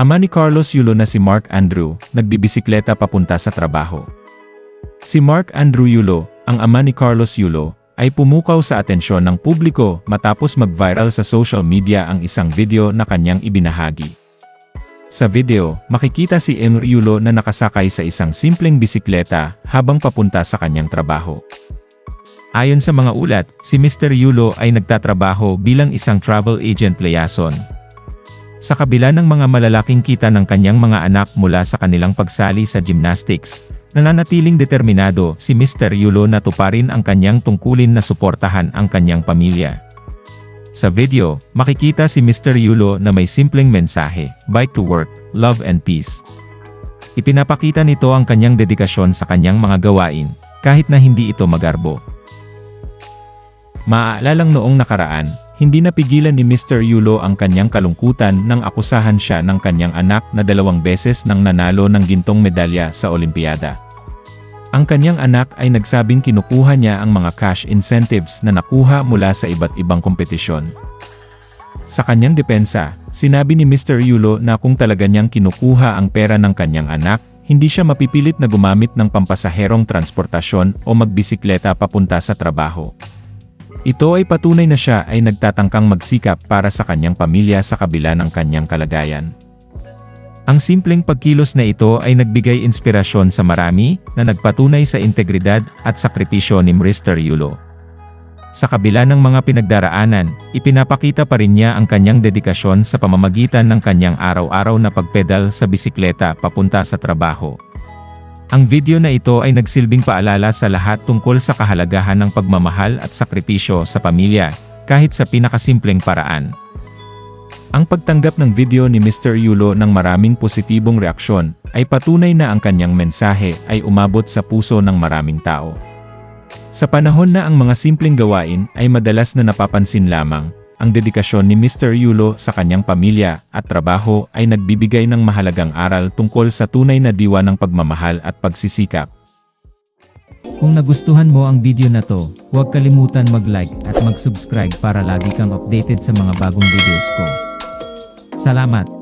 Ama ni Carlos Yulo na si Mark Andrew, nagbibisikleta papunta sa trabaho. Si Mark Andrew Yulo, ang ama ni Carlos Yulo, ay pumukaw sa atensyon ng publiko matapos mag-viral sa social media ang isang video na kanyang ibinahagi. Sa video, makikita si Emre Yulo na nakasakay sa isang simpleng bisikleta habang papunta sa kanyang trabaho. Ayon sa mga ulat, si Mr. Yulo ay nagtatrabaho bilang isang travel agent liaison. Sa kabila ng mga malalaking kita ng kanyang mga anak mula sa kanilang pagsali sa gymnastics, nananatiling determinado si Mr. Yulo na tuparin ang kanyang tungkulin na suportahan ang kanyang pamilya. Sa video, makikita si Mr. Yulo na may simpleng mensahe, Bike to work, love and peace. Ipinapakita nito ang kanyang dedikasyon sa kanyang mga gawain, kahit na hindi ito magarbo. Maaalalang noong nakaraan, hindi napigilan ni Mr. Yulo ang kanyang kalungkutan nang akusahan siya ng kanyang anak na dalawang beses nang nanalo ng gintong medalya sa Olimpiada. Ang kanyang anak ay nagsabing kinukuha niya ang mga cash incentives na nakuha mula sa iba't ibang kompetisyon. Sa kanyang depensa, sinabi ni Mr. Yulo na kung talaga niyang kinukuha ang pera ng kanyang anak, hindi siya mapipilit na gumamit ng pampasaherong transportasyon o magbisikleta papunta sa trabaho. Ito ay patunay na siya ay nagtatangkang magsikap para sa kanyang pamilya sa kabila ng kanyang kalagayan. Ang simpleng pagkilos na ito ay nagbigay inspirasyon sa marami na nagpatunay sa integridad at sakripisyo ni Mr. Yulo. Sa kabila ng mga pinagdaraanan, ipinapakita pa rin niya ang kanyang dedikasyon sa pamamagitan ng kanyang araw-araw na pagpedal sa bisikleta papunta sa trabaho. Ang video na ito ay nagsilbing paalala sa lahat tungkol sa kahalagahan ng pagmamahal at sakripisyo sa pamilya, kahit sa pinakasimpleng paraan. Ang pagtanggap ng video ni Mr. Yulo ng maraming positibong reaksyon ay patunay na ang kanyang mensahe ay umabot sa puso ng maraming tao. Sa panahon na ang mga simpleng gawain ay madalas na napapansin lamang, ang dedikasyon ni Mr. Yulo sa kanyang pamilya at trabaho ay nagbibigay ng mahalagang aral tungkol sa tunay na diwa ng pagmamahal at pagsisikap. Kung nagustuhan mo ang video na to, huwag kalimutan mag-like at mag-subscribe para lagi kang updated sa mga bagong videos ko. Salamat!